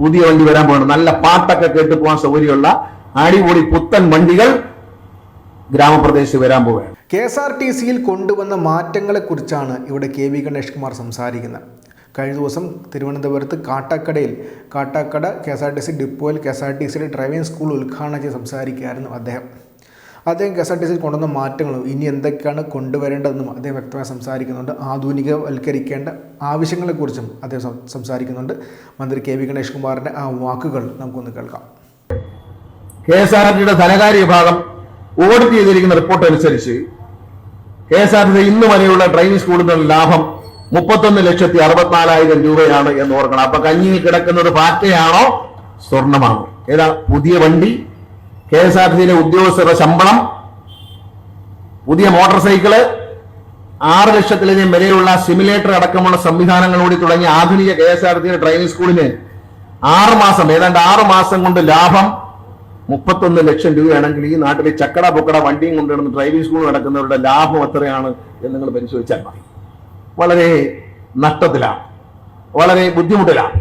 പുതിയ വണ്ടി വരാൻ പോകുന്നത് നല്ല പാട്ടൊക്കെ കേട്ട് പോകാൻ സൗകര്യമുള്ള അടിപൊളി പുത്തൻ വണ്ടികൾ ഗ്രാമപ്രദേശത്ത് വരാൻ പോവുകയാണ്. കെ എസ് ആർ ടി സിയിൽ കൊണ്ടുവന്ന മാറ്റങ്ങളെക്കുറിച്ചാണ് ഇവിടെ കെ വി ഗണേഷ് കുമാർ സംസാരിക്കുന്നത്. കഴിഞ്ഞ ദിവസം തിരുവനന്തപുരത്ത് കാട്ടാക്കടയിൽ Kattakada K S R T C ഡിപ്പോയിൽ കെ എസ് ആർ ടി സിയുടെ ഡ്രൈവിംഗ് സ്കൂൾ ഉദ്ഘാടനം ചെയ്ത് സംസാരിക്കുകയായിരുന്നു അദ്ദേഹം. അദ്ദേഹം കെ എസ് ആർ ടി സിയിൽ കൊണ്ടുവന്ന മാറ്റങ്ങളും ഇനി എന്തൊക്കെയാണ് കൊണ്ടുവരേണ്ടതെന്നും അദ്ദേഹം വ്യക്തമായി സംസാരിക്കുന്നുണ്ട്. ആധുനികവൽക്കരിക്കേണ്ട ആവശ്യങ്ങളെക്കുറിച്ചും അദ്ദേഹം സംസാരിക്കുന്നുണ്ട്. മന്ത്രി കെ വി ഗണേഷ് കുമാറിന്റെ ആ വാക്കുകൾ നമുക്കൊന്ന് കേൾക്കാം. കെ എസ് ആർ ടിയുടെ ധനകാര്യ വിഭാഗം ഓഡിറ്റ് ചെയ്തിരിക്കുന്ന റിപ്പോർട്ട് അനുസരിച്ച് കെ എസ് ആർ ടി ഇന്ന് വരെയുള്ള ഡ്രൈവിംഗ് സ്കൂളുകളുടെ ലാഭം മുപ്പത്തൊന്ന് ലക്ഷത്തി അറുപത്തിനാലായിരം രൂപയാണ് എന്ന് ഓർക്കണം. അപ്പൊ കഞ്ഞി കിടക്കുന്നത് പാറ്റയാണോ? സ്വർണമാണോ? ഏതാ പുതിയ വണ്ടി? കെ എസ് ആർ ടി സിയിലെ ഉദ്യോഗസ്ഥരുടെ ശമ്പളം പുതിയ മോട്ടോർ സൈക്കിൾ ആറ് ലക്ഷത്തിലധികം വിലയുള്ള സിമുലേറ്റർ അടക്കമുള്ള സംവിധാനങ്ങളോടി തുടങ്ങിയ ആധുനിക K S R T training സ്കൂളിന് ആറ് മാസം ഏതാണ്ട് ആറ് മാസം കൊണ്ട് ലാഭം മുപ്പത്തൊന്ന് ലക്ഷം രൂപയാണെങ്കിൽ ഈ നാട്ടിലെ ചക്കട പൊക്കട വണ്ടിയും കൊണ്ടുവരുന്ന ഡ്രൈവിംഗ് സ്കൂൾ നടക്കുന്നവരുടെ ലാഭം എത്രയാണ് എന്ന് നിങ്ങൾ പരിശോധിച്ചാൽ മതി. വളരെ നഷ്ടത്തിലാണ്. വളരെ ബുദ്ധിമുട്ടിലാണ്.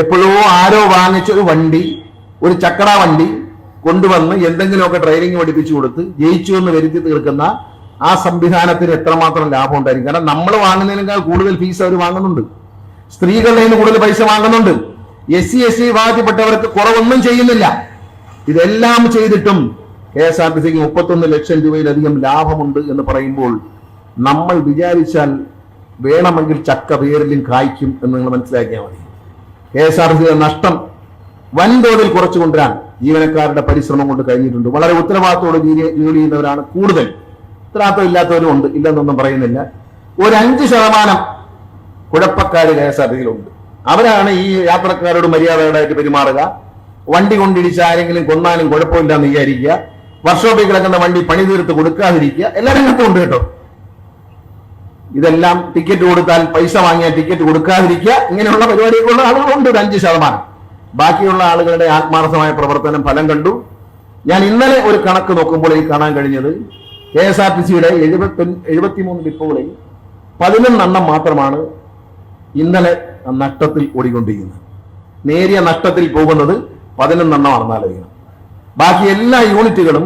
എപ്പോഴോ ആരോ വാങ്ങിച്ച ഒരു വണ്ടി ഒരു ചക്കട വണ്ടി കൊണ്ടുവന്ന് എന്തെങ്കിലുമൊക്കെ ട്രെയിനിങ് പഠിപ്പിച്ചു കൊടുത്ത് ജയിച്ചു എന്ന് വരുത്തി തീർക്കുന്ന ആ സംവിധാനത്തിന് എത്രമാത്രം ലാഭം ഉണ്ടായിരിക്കും? കാരണം നമ്മൾ വാങ്ങുന്നതിനേക്കാൾ കൂടുതൽ ഫീസ് അവർ വാങ്ങുന്നുണ്ട്. സ്ത്രീകളുടെ നിന്ന് കൂടുതൽ പൈസ വാങ്ങുന്നുണ്ട്. എസ് സി എസ് സി വിഭാഗത്തിൽപ്പെട്ടവർക്ക് കുറവൊന്നും ചെയ്യുന്നില്ല. ഇതെല്ലാം ചെയ്തിട്ടും കെ എസ് ആർ ടി സിക്ക് മുപ്പത്തൊന്ന് ലക്ഷം രൂപയിലധികം ലാഭമുണ്ട് എന്ന് പറയുമ്പോൾ നമ്മൾ വിചാരിച്ചാൽ വേണമെങ്കിൽ ചക്ക പേരിലും കായ്ക്കും എന്ന് നിങ്ങൾ മനസ്സിലാക്കിയാൽ മതി. കെ എസ് ആർ ടി സിയുടെ നഷ്ടം വൻതോതിൽ കുറച്ചു കൊണ്ടുവരാൻ ജീവനക്കാരുടെ പരിശ്രമം കൊണ്ട് കഴിഞ്ഞിട്ടുണ്ട്. വളരെ ഉത്തരവാദിത്തോടെ ജോലി ചെയ്യുന്നവരാണ് കൂടുതൽ. ഉത്തരവാദിത്വം ഇല്ലാത്തവരും ഉണ്ട് ഇല്ലെന്നൊന്നും പറയുന്നില്ല. ഒരു അഞ്ച് ശതമാനം കുഴപ്പക്കാർ കെ എസ് ആർ ടിയിലുണ്ട് അവരാണ് ഈ യാത്രക്കാരോട് മര്യാദകളായിട്ട് പെരുമാറുക. വണ്ടി കൊണ്ടിടിച്ച് ആരെങ്കിലും കൊന്നാലും കുഴപ്പമില്ല എന്ന് വിചാരിക്കുക. വർക്ക്ഷോപ്പിൽ കിടക്കുന്ന വണ്ടി പണി തീർത്ത് കൊടുക്കാതിരിക്കുക. എല്ലാവരും ഉണ്ട് കേട്ടോ. ഇതെല്ലാം ടിക്കറ്റ് കൊടുത്താൽ പൈസ വാങ്ങിയാൽ ടിക്കറ്റ് കൊടുക്കാതിരിക്കുക. ഇങ്ങനെയുള്ള പരിപാടികളുള്ള ആളുകളുണ്ട് ഒരു അഞ്ച് ശതമാനം. ബാക്കിയുള്ള ആളുകളുടെ ആത്മാർത്ഥമായ പ്രവർത്തനം ഫലം കണ്ടു. ഞാൻ ഇന്നലെ ഒരു കണക്ക് നോക്കുമ്പോൾ എനിക്ക് കാണാൻ കഴിഞ്ഞത് കെ എസ് ആർ ടി സിയുടെ എഴുപത്തി എഴുപത്തിമൂന്ന് ഡിപ്പോകളിൽ പതിനൊന്നെണ്ണം മാത്രമാണ് ഇന്നലെ നഷ്ടത്തിൽ ഓടിക്കൊണ്ടിരിക്കുന്നത്. നേരിയ നഷ്ടത്തിൽ പോകുന്നത് പതിനൊന്നെണ്ണമാണെന്ന് ആലോചിക്കണം. ബാക്കി എല്ലാ യൂണിറ്റുകളും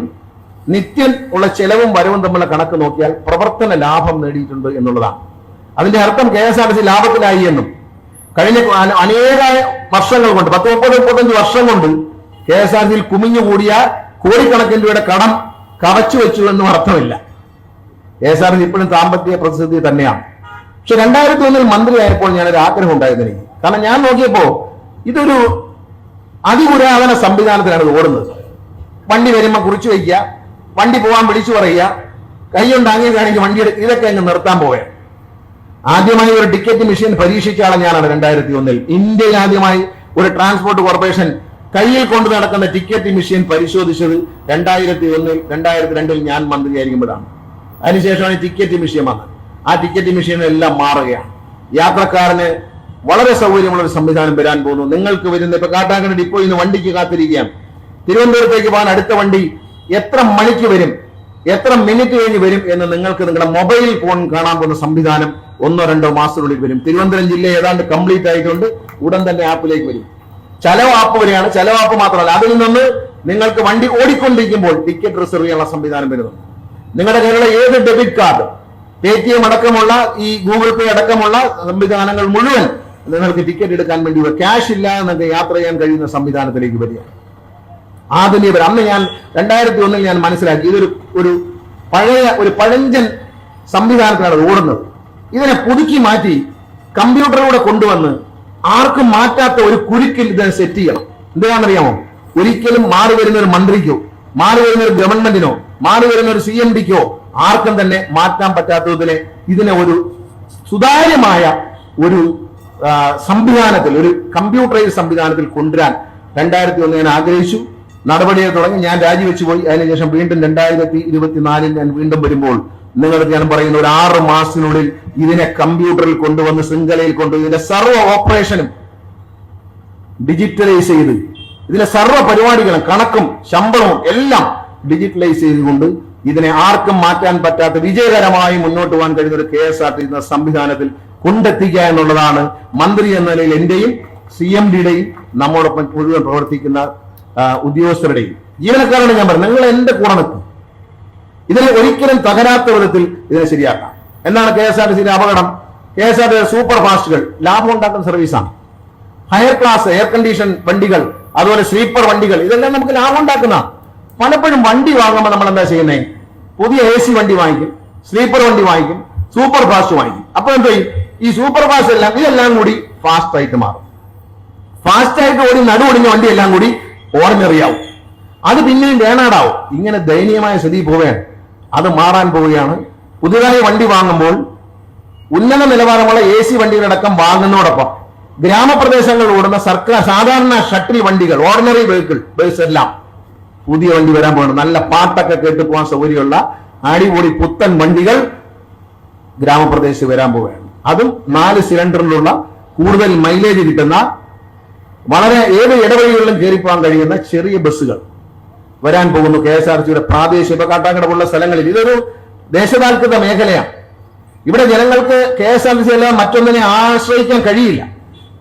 നിത്യം ഉള്ള ചെലവും വരവും തമ്മിലുള്ള കണക്ക് നോക്കിയാൽ പ്രവർത്തന ലാഭം നേടിയിട്ടുണ്ട് എന്നുള്ളതാണ്. അതിന്റെ അർത്ഥം K S R T C ലാഭത്തിലായി എന്നും കഴിഞ്ഞ അന- അനേക വർഷങ്ങൾ കൊണ്ട് പത്ത് മുപ്പത് മുപ്പത്തഞ്ച് വർഷം കൊണ്ട് കെ എസ് ആർ സിയിൽ കുമിഞ്ഞുകൂടിയ കോടിക്കണക്കിന് രൂപയുടെ കടം കവച്ചു വെച്ചു എന്നും അർത്ഥമില്ല. കെ എസ് ആർ സി ഇപ്പോഴും സാമ്പത്തിക പ്രതിസന്ധി തന്നെയാണ്. പക്ഷെ രണ്ടായിരത്തി ഒന്നിൽ മന്ത്രിയായപ്പോൾ ഞാനൊരു ആഗ്രഹം ഉണ്ടായിരുന്നു എനിക്ക്. കാരണം ഞാൻ നോക്കിയപ്പോ ഇതൊരു അതിപുരാതന സംവിധാനത്തിലാണ് ഇത് ഓടുന്നത്. വണ്ടി വരുമ്പോൾ കുറിച്ചു വയ്ക്കുക വണ്ടി പോകാൻ വിളിച്ചു പറയുക കൈയുണ്ടാങ്ങി കാണിക്ക് വണ്ടി എടുക്കുക ഇതൊക്കെ അങ്ങ് നിർത്താൻ പോവുക ആദ്യമായി ഒരു ടിക്കറ്റ് മെഷീൻ പരീക്ഷിച്ച ആളെ ഞാനാണ് രണ്ടായിരത്തി ഒന്നിൽ ഇന്ത്യയിൽ ആദ്യമായി ഒരു ട്രാൻസ്പോർട്ട് കോർപ്പറേഷൻ കയ്യിൽ കൊണ്ടു നടക്കുന്ന ടിക്കറ്റ് മെഷീൻ പരിശോധിച്ചത് രണ്ടായിരത്തി ഒന്നിൽ രണ്ടായിരത്തി രണ്ടിൽ ഞാൻ മന്ത്രിയായിരിക്കുമ്പോഴാണ്. അതിനുശേഷമാണ് ടിക്കറ്റ് മെഷീൻ വന്നത്. ആ ടിക്കറ്റ് മെഷീൻ എല്ലാം മാറുകയാണ്. യാത്രക്കാരന് വളരെ സൗകര്യമുള്ള ഒരു സംവിധാനം വരാൻ പോകുന്നു. നിങ്ങൾക്ക് വരുന്ന ഇപ്പൊ കാട്ടാക്കട ഡിപ്പോയിൽ നിന്ന് വണ്ടിക്ക് കാത്തിരിക്കുകയാണ്. തിരുവനന്തപുരത്തേക്ക് പോകാൻ അടുത്ത വണ്ടി എത്ര മണിക്ക് വരും? എത്ര മിനിറ്റ് കഴിഞ്ഞ് വരും എന്ന് നിങ്ങൾക്ക് നിങ്ങളുടെ മൊബൈൽ ഫോൺ കാണാൻ പോകുന്ന സംവിധാനം ഒന്നോ രണ്ടോ മാസത്തിനുള്ളിൽ വരും. തിരുവനന്തപുരം ജില്ല ഏതാണ്ട് കംപ്ലീറ്റ് ആയിട്ടുണ്ട്. ഉടൻ തന്നെ ആപ്പിലേക്ക് വരും. ചെലവ് ആപ്പ് വരെയാണ് ചെലവ് ആപ്പ് മാത്രമല്ല. അതിൽ നിന്ന് നിങ്ങൾക്ക് വണ്ടി ഓടിക്കൊണ്ടിരിക്കുമ്പോൾ ടിക്കറ്റ് റിസർവ് ചെയ്യാനുള്ള സംവിധാനം വരുന്നുണ്ട് നിങ്ങളുടെ കയ്യിലുള്ള ഏത് debit card Paytm അടക്കമുള്ള ഈ ഗൂഗിൾ പേ അടക്കമുള്ള സംവിധാനങ്ങൾ മുഴുവൻ നിങ്ങൾക്ക് ടിക്കറ്റ് എടുക്കാൻ വേണ്ടി ക്യാഷ് ഇല്ലാതെ എന്നൊക്കെ യാത്ര ചെയ്യാൻ കഴിയുന്ന സംവിധാനത്തിലേക്ക് വരിക. ആധുനിക അന്ന് ഞാൻ രണ്ടായിരത്തി ഒന്നിൽ ഞാൻ മനസ്സിലാക്കി ഇതൊരു ഒരു പഴയ ഒരു പഴഞ്ചൻ സംവിധാനത്തിലാണ് ഓടുന്നത്. ഇതിനെ പുതുക്കി മാറ്റി കമ്പ്യൂട്ടറിലൂടെ കൊണ്ടുവന്ന് ആർക്കും മാറ്റാത്ത ഒരു കുരുക്കിൽ ഇതിനെ സെറ്റ് ചെയ്യണം. എന്തിനാണെന്നറിയാമോ ഒരിക്കലും മാറി വരുന്ന ഒരു മന്ത്രിക്കോ മാറി വരുന്ന ഒരു ഗവൺമെന്റിനോ മാറി വരുന്ന ഒരു സി എം ഡിക്കോ ആർക്കും തന്നെ മാറ്റാൻ പറ്റാത്തതിനെ ഇതിനെ ഒരു സുതാര്യമായ ഒരു സംവിധാനത്തിൽ ഒരു കമ്പ്യൂട്ടറൈസ് സംവിധാനത്തിൽ കൊണ്ടുവരാൻ രണ്ടായിരത്തി ഒന്ന് ഞാൻ ആഗ്രഹിച്ചു. നടപടിയെ തുടങ്ങി. ഞാൻ രാജിവെച്ചു പോയി. അതിനുശേഷം വീണ്ടും രണ്ടായിരത്തി ഇരുപത്തിനാലിൽ ഞാൻ വീണ്ടും വരുമ്പോൾ നിങ്ങൾക്ക് ഞാൻ പറയുന്ന ഒരു ആറ് മാസത്തിനുള്ളിൽ ഇതിനെ കമ്പ്യൂട്ടറിൽ കൊണ്ടുവന്ന് ശൃംഖലയിൽ കൊണ്ടുവന്ന് ഇതിന്റെ സർവ ഓപ്പറേഷനും ഡിജിറ്റലൈസ് ചെയ്ത് ഇതിലെ സർവ പരിപാടികളും കണക്കും ശമ്പളവും എല്ലാം ഡിജിറ്റലൈസ് ചെയ്തുകൊണ്ട് ഇതിനെ ആർക്കും മാറ്റാൻ പറ്റാത്ത വിജയകരമായി മുന്നോട്ട് പോകാൻ കഴിയുന്ന ഒരു കെ എസ് ആർ ടി സംവിധാനത്തിൽ കൊണ്ടെത്തിക്കുക എന്നുള്ളതാണ് മന്ത്രി എന്ന നിലയിൽ എന്റെയും സി എം ഡിയുടെയും നമ്മോടൊപ്പം മുഴുവൻ പ്രവർത്തിക്കുന്ന ഉദ്യോഗസ്ഥരുടെയും. ജീവനക്കാരാണ് ഞാൻ പറഞ്ഞു നിങ്ങൾ എന്റെ കൂടെ നിൽക്കും. ഇതിനെ ഒരിക്കലും തകരാത്ത വിധത്തിൽ ഇതിനെ ശരിയാക്കാം. എന്നാണ് കെ എസ് ആർ ടി സിന്റെ അപകടം. K S R T super ഫാസ്റ്റുകൾ ലാഭം ഉണ്ടാക്കുന്ന സർവീസാണ് ഹയർ ക്ലാസ് എയർ കണ്ടീഷൻ വണ്ടികൾ അതുപോലെ സ്ലീപ്പർ വണ്ടികൾ ഇതെല്ലാം നമുക്ക് ലാഭം ഉണ്ടാക്കുന്ന. പലപ്പോഴും വണ്ടി വാങ്ങുമ്പോൾ നമ്മൾ എന്താ ചെയ്യുന്നത് പുതിയ എ സി വണ്ടി വാങ്ങിക്കും സ്ലീപ്പർ വണ്ടി വാങ്ങിക്കും സൂപ്പർ ഫാസ്റ്റ് വാങ്ങിക്കും. അപ്പൊ എന്ത് ചെയ്യും? ഈ സൂപ്പർ ഫാസ്റ്റ് എല്ലാം ഇതെല്ലാം കൂടി ഫാസ്റ്റ് ആയിട്ട് മാറും. ഫാസ്റ്റ് ആയിട്ട് ഓടി നടുവൊടിഞ്ഞ വണ്ടി എല്ലാം കൂടി ഓർഡിനറി ആവും അത് പിന്നെയും വേണാടാവും. ഇങ്ങനെ ദയനീയമായ സ്ഥിതി പോവുകയാണ്. അത് മാറാൻ പോവുകയാണ്. പുതുതായി വണ്ടി വാങ്ങുമ്പോൾ ഉന്നത നിലവാരമുള്ള എ സി വണ്ടികളടക്കം വാങ്ങുന്നതോടൊപ്പം ഗ്രാമപ്രദേശങ്ങളിൽ ഓടുന്ന സർക്കാർ സാധാരണ ഷട്ടിൽ വണ്ടികൾ ഓർഡിനറി വെഹിക്കിൾ ബസ് എല്ലാം പുതിയ വണ്ടി വരാൻ പോകണം നല്ല പാട്ടൊക്കെ കേട്ട് പോകാൻ സൗകര്യമുള്ള അടിപൊളി പുത്തൻ വണ്ടികൾ ഗ്രാമപ്രദേശത്ത് വരാൻ പോവുകയാണ്. അതും നാല് സിലിണ്ടറിലുള്ള കൂടുതൽ മൈലേജ് കിട്ടുന്ന വളരെ ഏത് ഇടവഴികളിലും കയറിപ്പോകാൻ കഴിയുന്ന ചെറിയ ബസ്സുകൾ. വരാൻ പോകുന്നു കെ എസ് ആർ സിയുടെ പ്രാദേശിക ഇപ്പൊ കാട്ടാക്കടമുള്ള സ്ഥലങ്ങളിൽ. ഇതൊരു ദേശതാൽകൃത മേഖലയാണ്. ഇവിടെ ജനങ്ങൾക്ക് കെ എസ് ആർ സി അല്ലാതെ മറ്റൊന്നിനെ ആശ്രയിക്കാൻ കഴിയില്ല.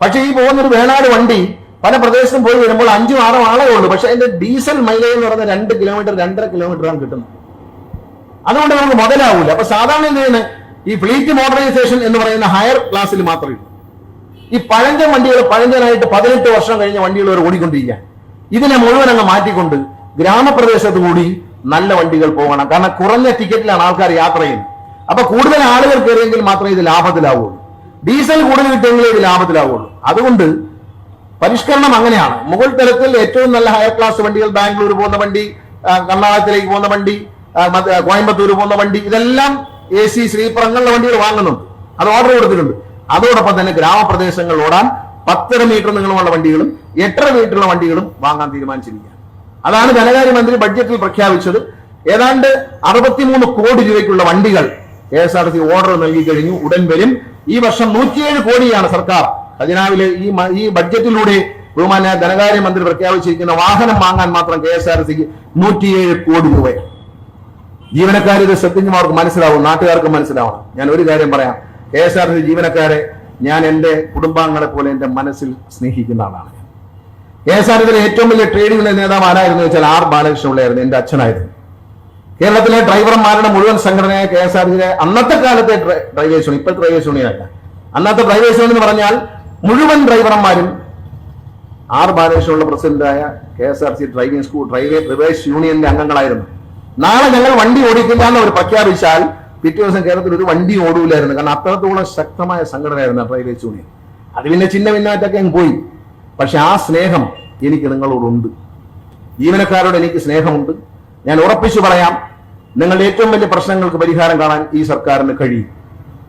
പക്ഷേ ഈ പോകുന്നൊരു വേണാട് വണ്ടി പല പ്രദേശത്തും പോയി വരുമ്പോൾ അഞ്ചും ആറും ആളേ ഉള്ളൂ പക്ഷെ അതിന്റെ ഡീസൽ മൈലേജ് എന്ന് പറയുന്നത് രണ്ട് കിലോമീറ്റർ രണ്ടര കിലോമീറ്ററാണ് കിട്ടുന്നത്. അതുകൊണ്ട് നമുക്ക് മുതലാവൂല. അപ്പൊ സാധാരണ ഈ ഫ്ലീറ്റ് മോഡറൈസേഷൻ എന്ന് പറയുന്ന ഹയർ ക്ലാസ്സിൽ മാത്രമേ ഈ പഴഞ്ചൻ വണ്ടികൾ പഴഞ്ചനായിട്ട് പതിനെട്ട് വർഷം കഴിഞ്ഞ വണ്ടികൾ വരെ ഓടിക്കൊണ്ടിരിക്കുക. ഇതിനെ മുഴുവൻ അങ്ങ് മാറ്റിക്കൊണ്ട് ഗ്രാമപ്രദേശത്ത് കൂടി നല്ല വണ്ടികൾ പോകണം. കാരണം കുറഞ്ഞ ടിക്കറ്റിലാണ് ആൾക്കാർ യാത്ര ചെയ്യുന്നത്. അപ്പൊ കൂടുതൽ ആളുകൾ കയറിയെങ്കിൽ മാത്രമേ ഇത് ലാഭത്തിലാവുള്ളൂ. ഡീസൽ കൂടുതൽ കിട്ടിയെങ്കിലേ ഇത് ലാഭത്തിലാവുള്ളൂ. അതുകൊണ്ട് പരിഷ്കരണം അങ്ങനെയാണ്. മുകൾ തലത്തിൽ ഏറ്റവും നല്ല ഹയർ ക്ലാസ് വണ്ടികൾ ബാംഗ്ലൂർ പോകുന്ന വണ്ടി കർണാടകത്തിലേക്ക് പോകുന്ന വണ്ടി കോയമ്പത്തൂർ പോകുന്ന വണ്ടി ഇതെല്ലാം എ സി സ്ലീപ്പർ വണ്ടികൾ വാങ്ങുന്നുണ്ട്. അത് ഓർഡർ കൊടുത്തിട്ടുണ്ട്. അതോടൊപ്പം തന്നെ ഗ്രാമപ്രദേശങ്ങൾ ഓടാൻ പത്തര മീറ്റർ നീളമുള്ള വണ്ടികളും എട്ടര മീറ്ററുള്ള വണ്ടികളും വാങ്ങാൻ തീരുമാനിച്ചിരിക്കുകയാണ്. അതാണ് ധനകാര്യമന്ത്രി ബഡ്ജറ്റിൽ പ്രഖ്യാപിച്ചത്. ഏതാണ്ട് അറുപത്തിമൂന്ന് കോടി രൂപയ്ക്കുള്ള വണ്ടികൾ K S R T order നൽകി കഴിഞ്ഞു. ഉടൻ വരും. ഈ വർഷം നൂറ്റിയേഴ് കോടിയാണ് സർക്കാർ. ഖജനാവിലെ ഈ ഈ ബഡ്ജറ്റിലൂടെ ബഹുമാന ധനകാര്യമന്ത്രി പ്രഖ്യാപിച്ചിരിക്കുന്ന വാഹനം വാങ്ങാൻ മാത്രം കെ എസ് ആർ സിക്ക് നൂറ്റിയേഴ് കോടി രൂപ ജീവനക്കാർ ഇത് ശ്രദ്ധിക്കുമ്പോൾ അവർക്ക് മനസ്സിലാവും നാട്ടുകാർക്ക് മനസ്സിലാവണം. ഞാൻ ഒരു കാര്യം പറയാം. കെ എസ് ആർ ടി ജീവനക്കാരെ ഞാൻ എന്റെ കുടുംബാംഗങ്ങളെ പോലെ എന്റെ മനസ്സിൽ സ്നേഹിക്കുന്ന ആളാണ്. കെ എസ് ആർ ടിയിലെ ഏറ്റവും വലിയ ട്രേഡ് യൂണിയൻ നേതാവ് ആരായിരുന്നു വെച്ചാൽ ആർ ബാലകൃഷ്ണപിള്ളയായിരുന്നു എന്റെ അച്ഛനായിരുന്നു. കേരളത്തിലെ ഡ്രൈവർമാരുടെ മുഴുവൻ സംഘടനയായ കെ എസ് ആർ ടിയിലെ അന്നത്തെ കാലത്തെ ഡ്രൈ- ഡ്രൈവേഴ്സ് യൂണിയൻ ഇപ്പോഴത്തെ ഡ്രൈവേഴ്സ് യൂണിയൻ അല്ല. അന്നത്തെ ഡ്രൈവേഴ്സ് യൂണിയൻ എന്ന് പറഞ്ഞാൽ മുഴുവൻ ഡ്രൈവർമാരും ആർ ബാലകൃഷ്ണനുള്ള പ്രസിഡന്റായ K S R C driving school ഡ്രൈവേ drivers യൂണിയന്റെ അംഗങ്ങളായിരുന്നു. നാളെ ഞങ്ങൾ വണ്ടി ഓടിക്കില്ല എന്ന് അവർ പ്രഖ്യാപിച്ചാൽ പിറ്റേ ദിവസം കേരളത്തിൽ ഒരു വണ്ടി ഓടൂലായിരുന്നു. കാരണം അത്രത്തോളം ശക്തമായ സംഘടനയായിരുന്നു ഡ്രൈവേഴ്സ് യൂണിയൻ. അത് പിന്നെ ചിന്ന ഭിന്നമായിട്ടൊക്കെ അങ്ങ് പോയി. പക്ഷെ ആ സ്നേഹം എനിക്ക് നിങ്ങളോടുണ്ട്. ജീവനക്കാരോട് എനിക്ക് സ്നേഹമുണ്ട്. ഞാൻ ഉറപ്പിച്ചു പറയാം നിങ്ങളുടെ ഏറ്റവും വലിയ പ്രശ്നങ്ങൾക്ക് പരിഹാരം കാണാൻ ഈ സർക്കാരിന് കഴിയും.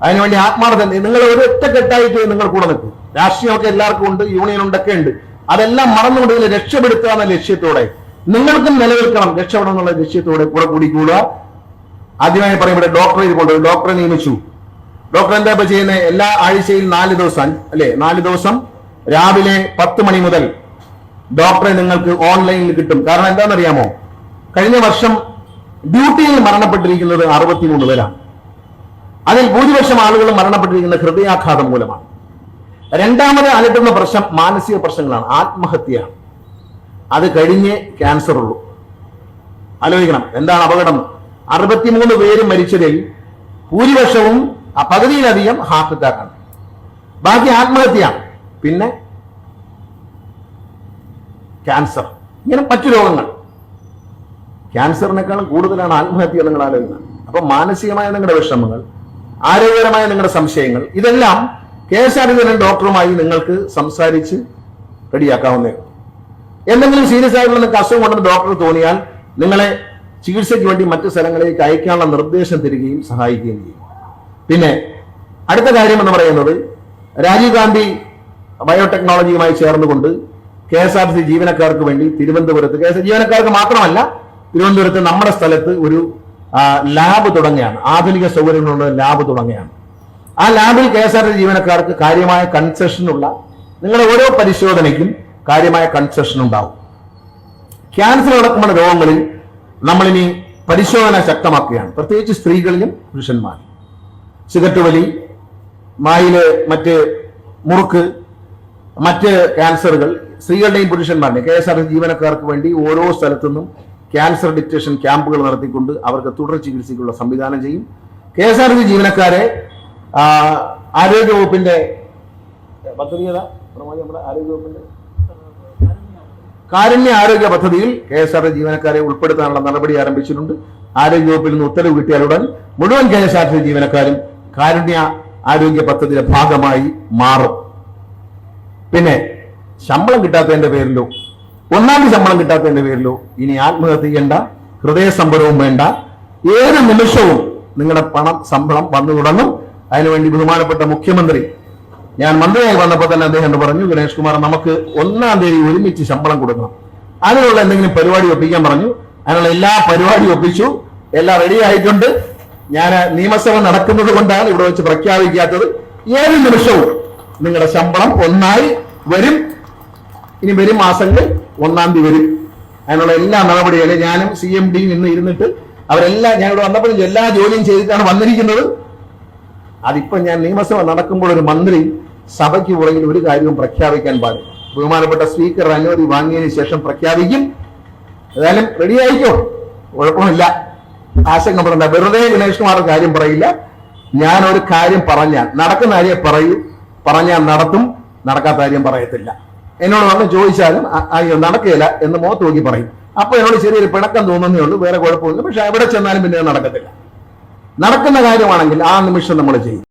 അതിനുവേണ്ടി ആത്മാർത്ഥ നിങ്ങൾ ഒരു ഒറ്റക്കെട്ടായിട്ട് നിങ്ങൾ കൂടെ നിൽക്കും. രാഷ്ട്രീയമൊക്കെ എല്ലാവർക്കും ഉണ്ട് യൂണിയൻ ഉണ്ടൊക്കെ ഉണ്ട്. അതെല്ലാം മറന്നുകൊണ്ട് ഇതിനെ രക്ഷപ്പെടുത്തുക എന്ന ലക്ഷ്യത്തോടെ നിങ്ങൾക്കും നിലനിൽക്കണം. രക്ഷപ്പെടണം എന്നുള്ള ലക്ഷ്യത്തോടെ കൂടെ കൂടി കൂടുക. ആദ്യമായി പറയും ഇവിടെ ഡോക്ടറെ ഇത് ഒരു ഡോക്ടറെ നിയമിച്ചു. ഡോക്ടർ എന്താ ഇപ്പൊ ചെയ്യുന്നത് എല്ലാ ആഴ്ചയിൽ നാല് ദിവസം അല്ലെ? നാല് ദിവസം രാവിലെ പത്ത് മണി മുതൽ ഡോക്ടറെ നിങ്ങൾക്ക് ഓൺലൈനിൽ കിട്ടും. കാരണം എന്താണെന്നറിയാമോ? കഴിഞ്ഞ വർഷം ഡ്യൂട്ടിയിൽ മരണപ്പെട്ടിരിക്കുന്നത് അറുപത്തിമൂന്ന് പേരാണ്. അതിൽ ഭൂരിപക്ഷം ആളുകൾ മരണപ്പെട്ടിരിക്കുന്ന ഹൃദയാഘാതം മൂലമാണ്. രണ്ടാമത് അലട്ടുന്ന പ്രശ്നം മാനസിക പ്രശ്നങ്ങളാണ്. ആത്മഹത്യ അത് കഴിഞ്ഞ് ക്യാൻസർ ഉള്ളൂ ആലോചിക്കണം. എന്താണ് അപകടം? അറുപത്തിമൂന്ന് പേര് മരിച്ചതിൽ ഭൂരിപക്ഷവും പകുതിയിലധികം ഹാർട്ട് അറ്റാക്കാണ് ബാക്കി ആത്മഹത്യയാണ്. പിന്നെ ക്യാൻസർ. ഇങ്ങനെ മറ്റു രോഗങ്ങൾ. ക്യാൻസറിനേക്കാളും കൂടുതലാണ് ആത്മഹത്യ നിങ്ങൾ ആലോചിക്കുന്നത് അപ്പൊ മാനസികമായ നിങ്ങളുടെ വിഷമങ്ങൾ ആരോഗ്യകരമായ നിങ്ങളുടെ സംശയങ്ങൾ ഇതെല്ലാം കെ എസ് ആർ ടി ഡോക്ടറുമായി നിങ്ങൾക്ക് സംസാരിച്ച് റെഡിയാക്കാവുന്നേ. എന്തെങ്കിലും സീരിയസ് ആയിട്ടുള്ള നിങ്ങൾക്ക് അസുഖം ഉണ്ടെന്ന് ഡോക്ടർ തോന്നിയാൽ നിങ്ങളെ ചികിത്സയ്ക്ക് വേണ്ടി മറ്റു സ്ഥലങ്ങളിലേക്ക് അയക്കാനുള്ള നിർദ്ദേശം തരികയും സഹായിക്കുകയും ചെയ്യും. പിന്നെ അടുത്ത കാര്യം എന്ന് പറയുന്നത് രാജീവ് ഗാന്ധി ബയോടെക്നോളജിയുമായി ചേർന്നുകൊണ്ട് കെ എസ് ആർ സി ജീവനക്കാർക്ക് വേണ്ടി തിരുവനന്തപുരത്ത് കെ എസ് ജീവനക്കാർക്ക് മാത്രമല്ല തിരുവനന്തപുരത്ത് നമ്മുടെ സ്ഥലത്ത് ഒരു ലാബ് തുടങ്ങുകയാണ്. ആധുനിക സൗകര്യങ്ങളുള്ള ലാബ് തുടങ്ങുകയാണ്. ആ ലാബിൽ കെ എസ് ആർ ടി ജീവനക്കാർക്ക് കാര്യമായ കൺസെഷനുള്ള നിങ്ങളുടെ ഓരോ പരിശോധനയ്ക്കും കാര്യമായ കൺസെഷൻ ഉണ്ടാവും. ക്യാൻസർ അടക്കമുള്ള രോഗങ്ങളിൽ നമ്മളിനി പരിശോധന ശക്തമാക്കുകയാണ്. പ്രത്യേകിച്ച് സ്ത്രീകളിലും പുരുഷന്മാരിലും. സിഗരറ്റ് വലി മായിൽ മറ്റ് മുറുക്ക് മറ്റ് ക്യാൻസറുകൾ സ്ത്രീകളുടെയും പുരുഷന്മാരുടെയും കെ എസ് ആർ ജീവനക്കാർക്ക് വേണ്ടി ഓരോ സ്ഥലത്തു നിന്നും ക്യാൻസർ ഡിറ്റക്ഷൻ ക്യാമ്പുകൾ നടത്തിക്കൊണ്ട് അവർക്ക് തുടർ ചികിത്സയ്ക്കുള്ള സംവിധാനം ചെയ്യും. കെ എസ് ആർ ജീവനക്കാരെ ആരോഗ്യവകുപ്പിന്റെ പദ്ധതി നമ്മുടെ ആരോഗ്യവകുപ്പിന്റെ കാരുണ്യ ആരോഗ്യ പദ്ധതിയിൽ കെ എസ് ആർ ടി ജീവനക്കാരെ ഉൾപ്പെടുത്താനുള്ള നടപടി ആരംഭിച്ചിട്ടുണ്ട്. ആരോഗ്യവകുപ്പിൽ നിന്ന് ഉത്തരവ് കിട്ടിയാലുടൻ മുഴുവൻ കെ എസ് ആർ ടി ജീവനക്കാരും കാരുണ്യ ആരോഗ്യ പദ്ധതിയുടെ ഭാഗമായി മാറും. പിന്നെ ശമ്പളം കിട്ടാത്തതിന്റെ പേരിലോ ഒന്നാം ശമ്പളം കിട്ടാത്തതിന്റെ പേരിലോ ഇനി ആത്മഹത്യ ചെയ്യേണ്ട ഹൃദയ സംബരവും വേണ്ട. ഏത് നിമിഷവും നിങ്ങളുടെ പണം ശമ്പളം വന്നു തുടങ്ങും. അതിനുവേണ്ടി ബഹുമാനപ്പെട്ട മുഖ്യമന്ത്രി ഞാൻ മന്ത്രിയായി വന്നപ്പോൾ തന്നെ അദ്ദേഹം പറഞ്ഞു? ഗണേഷ് കുമാർ നമുക്ക് ഒന്നാം തീയതി ഒരുമിച്ച് ശമ്പളം കൊടുക്കണം. അതിനുള്ള എന്തെങ്കിലും പരിപാടി ഒപ്പിക്കാൻ പറഞ്ഞു. അതിനുള്ള എല്ലാ പരിപാടി ഒപ്പിച്ചു. എല്ലാം റെഡി ആയിട്ടുണ്ട് ഞാൻ നിയമസഭ നടക്കുന്നത് കൊണ്ടാണ് ഇവിടെ വെച്ച് പ്രഖ്യാപിക്കാത്തത്. ഏത് നിമിഷവും നിങ്ങളുടെ ശമ്പളം ഒന്നായി വരും. ഇനി വരും മാസങ്ങളിൽ ഒന്നാം തീയതി വരും. അതിനുള്ള എല്ലാ നടപടികളും ഞാനും സി എം ഡിയും ഇന്ന് ഇരുന്നിട്ട് അവരെല്ലാം ഞാൻ ഇവിടെ എല്ലാ ജോലിയും ചെയ്തിട്ടാണ് വന്നിരിക്കുന്നത്. അതിപ്പോ ഞാൻ നിയമസഭ നടക്കുമ്പോൾ ഒരു മന്ത്രി സഭയ്ക്ക് പുറകിൽ ഒരു കാര്യവും പ്രഖ്യാപിക്കാൻ പാടില്ല. ബഹുമാനപ്പെട്ട സ്പീക്കർ അനുമതി വാങ്ങിയതിനു ശേഷം പ്രഖ്യാപിക്കും. ഏതായാലും റെഡി ആയിക്കോ കുഴപ്പമില്ല. ആശങ്കപ്പെടേണ്ട വെറുതെ ഗണേഷ് കുമാർ കാര്യം പറയില്ല. ഞാൻ ഒരു കാര്യം പറഞ്ഞാൽ നടക്കുന്ന കാര്യം പറയൂ. പറഞ്ഞാൽ നടത്തും. നടക്കാത്ത കാര്യം പറയത്തില്ല. എന്നോട് വന്ന് ചോദിച്ചാലും "അ- അയ്യോ നടക്കുകയില്ല എന്ന് മുഖത്ത് നോക്കി പറയും. അപ്പൊ എന്നോട് ചെറിയൊരു പിണക്കം തോന്നുന്നേ ഉള്ളൂ. വേറെ കുഴപ്പമില്ല പക്ഷെ എവിടെ ചെന്നാലും പിന്നെ നടക്കത്തില്ല. നടക്കുന്ന കാര്യമാണെങ്കിൽ ആ നിമിഷം നമ്മൾ ചെയ്യും.